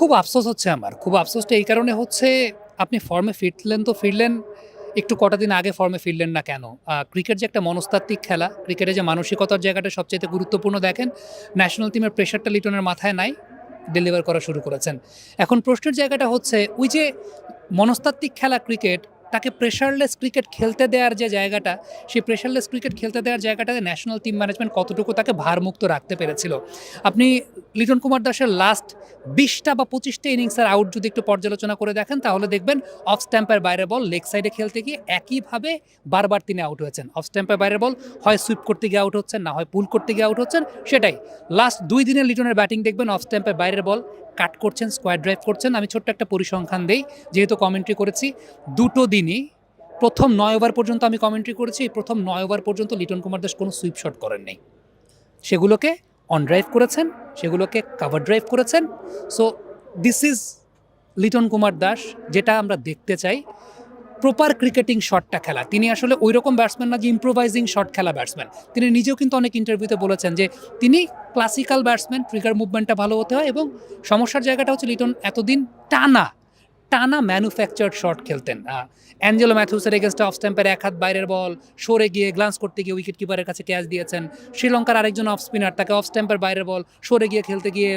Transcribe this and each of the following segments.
খুব আফসোস হচ্ছে আমার। খুব আফসোসটা এই কারণে হচ্ছে, আপনি ফর্মে ফিরলেন তো ফিরলেন, একটু কটা দিন আগে ফর্মে ফিরলেন না কেন? ক্রিকেট যে একটা মনস্তাত্ত্বিক খেলা ক্রিকেটে যে মানসিকতার জায়গাটা সবচেয়ে গুরুত্বপূর্ণ দেখেন ন্যাশনাল টিমের প্রেশারটা লিটনের মাথায় নাই ডেলিভার করা শুরু করেছেন। এখন প্রশ্নের জায়গাটা হচ্ছে, ওই যে মনস্তাত্ত্বিক খেলা ক্রিকেট তাকে প্রেশারলেস ক্রিকেট খেলতে দেওয়ার যে জায়গাটা, সেই প্রেশারলেস ক্রিকেট খেলতে দেওয়ার জায়গাটাতে ন্যাশনাল টিম ম্যানেজমেন্ট কতটুকু তাকে ভারমুক্ত রাখতে পেরেছিল? আপনি লিটন কুমার দাসের লাস্ট বিশটা বা পঁচিশটা ইনিংসের আউট যদি একটু পর্যালোচনা করে দেখেন, তাহলে দেখবেন অফ স্ট্যাম্পের বাইরে বল লেগ সাইডে খেলতে গিয়ে একইভাবে বারবার তিনি আউট হয়েছেন। অফ স্ট্যাম্পের বাইরে বল হয় সুইপ করতে গিয়ে আউট হচ্ছেন, না হয় পুল করতে গিয়ে আউট হচ্ছেন, সেটাই। লাস্ট দুই দিনের লিটনের ব্যাটিং দেখবেন অফ স্ট্যাম্পের বাইরের বল কাট করছেন স্কোয়ার ড্রাইভ করছেন, আমি ছোট্ট একটা পরিসংখ্যান দেই, যেহেতু কমেন্ট্রি করেছি, দুটো দিনই, প্রথম নয় ওভার পর্যন্ত আমি কমেন্ট্রি করেছি প্রথম নয় ওভার পর্যন্ত লিটন কুমার দাস কোনো সুইপ শট করেন নাই। সেগুলোকে অন ড্রাইভ করেছেন, সেগুলোকে কাভার ড্রাইভ করেছেন so this is Liton Kumar Das, যেটা আমরা দেখতে চাই প্রপার ক্রিকেটিং শটটা খেলা। তিনি আসলে ওই রকম ব্যাটসম্যান না যে ইম্প্রোভাইজিং শট খেলা ব্যাটসম্যান তিনি নিজেও কিন্তু অনেক ইন্টারভিউতে বলেছেন যে, তিনি ক্লাসিক্যাল ব্যাটসম্যান ট্রিগার মুভমেন্টটা ভালো হতে হয় এবং সমস্যার জায়গাটা হচ্ছে লিটন এতদিন টানা টানা ম্যানুফ্যাকচার্ড শট খেলতেন। অ্যাঞ্জেলো ম্যাথুসের এগেনস্টে অফ স্ট্যাম্পের এক হাত বাইরের বল সরে গিয়ে গ্লান্স করতে গিয়ে উইকেট কিপারের কাছে ক্যাচ দিয়েছেন। শ্রীলঙ্কার আরেকজন অফ স্পিনার তাকে অফ স্ট্যাম্পের বাইরের বল সরে গিয়ে খেলতে গিয়ে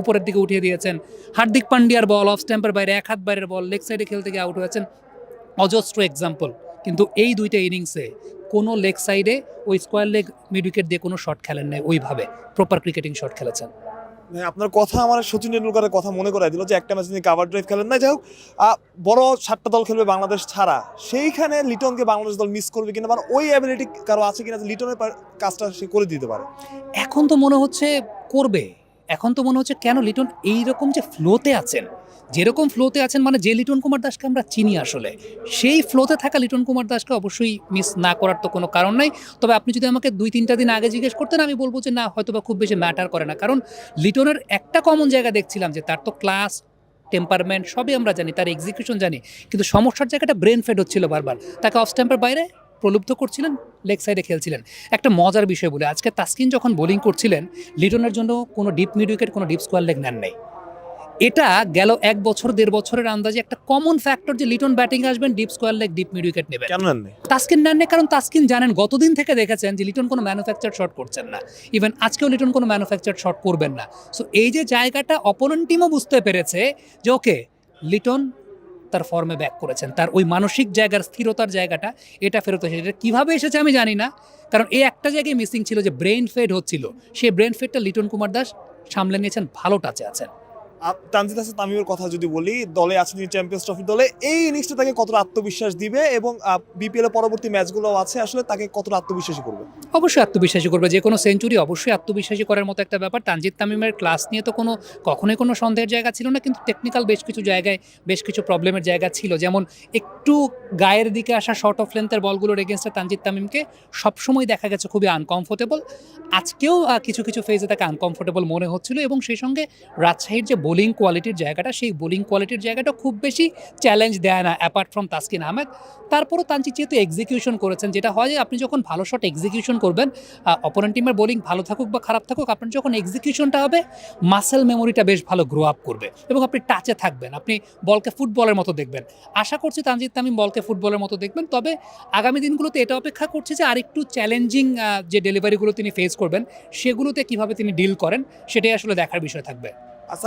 উপরের দিকে উঠিয়ে দিয়েছেন। হার্দিক পান্ডিয়ার বল অফ স্ট্যাম্পের বাইরে এক হাত বাইরের বল লেগ সাইডে খেলতে গিয়ে আউট হয়েছেন। অজস্র এক্সাম্পল কিন্তু এই দুইটা ইনিংসে কোনো লেগ সাইডে ওই স্কোয়ার লেগ মিড উইকেট দিয়ে কোনো শট খেলেন নাই ওইভাবে। প্রপার ক্রিকেটিং শট খেলেছেন। মানে আপনার কথা আমার সচিন টেন্ডুলকারের কথা মনে করাই দিল যে একটা ম্যাচ তিনি কাভার ড্রাইভ খেলেন না যাই হোক বড় সাতটা দল খেলবে বাংলাদেশ ছাড়া। সেইখানে লিটনকে বাংলাদেশ দল মিস করবে কিনা মানে ওই অ্যাবিলিটি কারও আছে কিনা লিটনের কাজটা সে করে দিতে পারে। এখন তো মনে হচ্ছে করবে। এখন তো মনে হচ্ছে কেন লিটন এই রকম যে ফ্লোতে আছেন? যেরকম ফ্লোতে আছেন মানে যে লিটন কুমার দাসকে আমরা চিনি আসলে, সেই ফ্লোতে থাকা লিটন কুমার দাসকে অবশ্যই মিস না করার তো কোনো কারণ নাই। তবে আপনি যদি আমাকে দুই তিনটা দিন আগে জিজ্ঞেস করতেন, আমি বলব যে না হয়তো বা খুব বেশি ম্যাটার করে না। কারণ লিটনের একটা কমন জায়গা দেখছিলাম যে তার তো ক্লাস টেম্পারমেন্ট সবই আমরা জানি, তার এক্সিকিউশন জানি। কিন্তু সমস্যার জায়গাটা ব্রেন ফেড হচ্ছিল বারবার। তাকে অফ স্ট্যাম্পের বাইরে প্রলুব্ধ করছিলেন লেগ সাইডে খেলছিলেন। একটা মজার বিষয় বলে আজকে তাসকিন যখন বোলিং করছিলেন লিটনের জন্য কোনো ডিপ মিড উইকেট কোনো ডিপ স্কোয়ার লেগ নেন নাই। এটা গেল এক বছর দেড় বছরের আন্দাজে একটা কমন ফ্যাক্টর যে লিটন ব্যাটিং আসবেন deep square leg deep mid wicket নেবেন। কেন নেন নাই? তাসকিন নেন কারণ তাসকিন জানেন গতদিন থেকে দেখেছেন যে লিটন কোনো ম্যানুফ্যাকচার শট করছেন না। ইভেন আজকেও লিটন কোনো ম্যানুফ্যাকচার শট করবেন না। সো এই যে জায়গাটা অপোনেন্ট টিমও বুঝতে পেরেছে যে ওকে লিটন তার ফর্মে ব্যাক করেছেন। তার ওই মানসিক জায়গার স্থিরতার জায়গাটা, এটা ফেরত এসেছে। এটা কীভাবে এসেছে আমি জানি না। কারণ এই একটা জায়গায় মিসিং ছিল যে ব্রেন ফেড হচ্ছিল। সেই ব্রেন ফেডটা লিটন কুমার দাস সামলে নিয়েছেন, ভালো টাচে আছেন। তানজিদ হাসান তামিমের কথা যদি বলি, দলে আছেন তিনি চ্যাম্পিয়ন্স ট্রফির দলে। এই ইনিংসটা তাকে কতটা আত্মবিশ্বাস দিবে এবং বিপিএল এর পরবর্তী ম্যাচগুলো আছে, আসলে তাকে কতটা আত্মবিশ্বাসী করবে? অবশ্যই আত্মবিশ্বাসী করবে। যে কোনো সেঞ্চুরি অবশ্যই আত্মবিশ্বাসী করার মতো একটা ব্যাপার। তানজিদ তামিমের ক্লাস নিয়ে তো কোনো, কখনোই কোনো সন্দেহের জায়গা ছিল না, কিন্তু টেকনিক্যাল বেশ কিছু জায়গায়, বেশ কিছু প্রবলেমের জায়গা ছিল। যেমন, একটু গায়ের দিকে আসা শর্ট অফ লেন্থের বলগুলোর এগেনস্টে তানজিদ তামিমকে সবসময় দেখা গেছে খুবই আনকমফোর্টেবল আজকেও কিছু কিছু ফেজে তাকে আনকমফোর্টেবল মনে হচ্ছিল এবং সেই সঙ্গে রাজশাহীর যে বোলিং কোয়ালিটির জায়গাটা, সেই বোলিং কোয়ালিটির জায়গাটা খুব বেশি চ্যালেঞ্জ দেয় না অ্যাপার্ট ফ্রম তাসকিন আহমেদ। তারপরও তানজিদ যেহেতু এক্সিকিউশন করেছেন, যেটা হয় যে আপনি যখন ভালো শট এক্সিকিউশন করবেন অপোনেন্ট টিমের বোলিং ভালো থাকুক বা খারাপ থাকুক, আপনার যখন এক্সিকিউশনটা হবে মাসেল মেমোরিটা বেশ ভালো গ্রো আপ করবে এবং আপনি টাচে থাকবেন, আপনি বলকে ফুটবলের মতো দেখবেন। আশা করছি তানজিদ তামিম বলকে ফুটবলের মতো দেখবেন, তবে আগামী দিনগুলোতে এটা অপেক্ষা করছে যে আরেকটু চ্যালেঞ্জিং যে ডেলিভারিগুলো তিনি ফেস করবেন, সেগুলোতে কীভাবে তিনি ডিল করেন, সেটাই আসলে দেখার বিষয় থাকবে।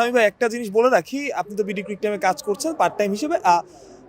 আমি ভাই, একটা জিনিস বলে রাখি, আপনি তো বিডি ক্রিক টাইমে কাজ করছেন পার্ট টাইম হিসেবে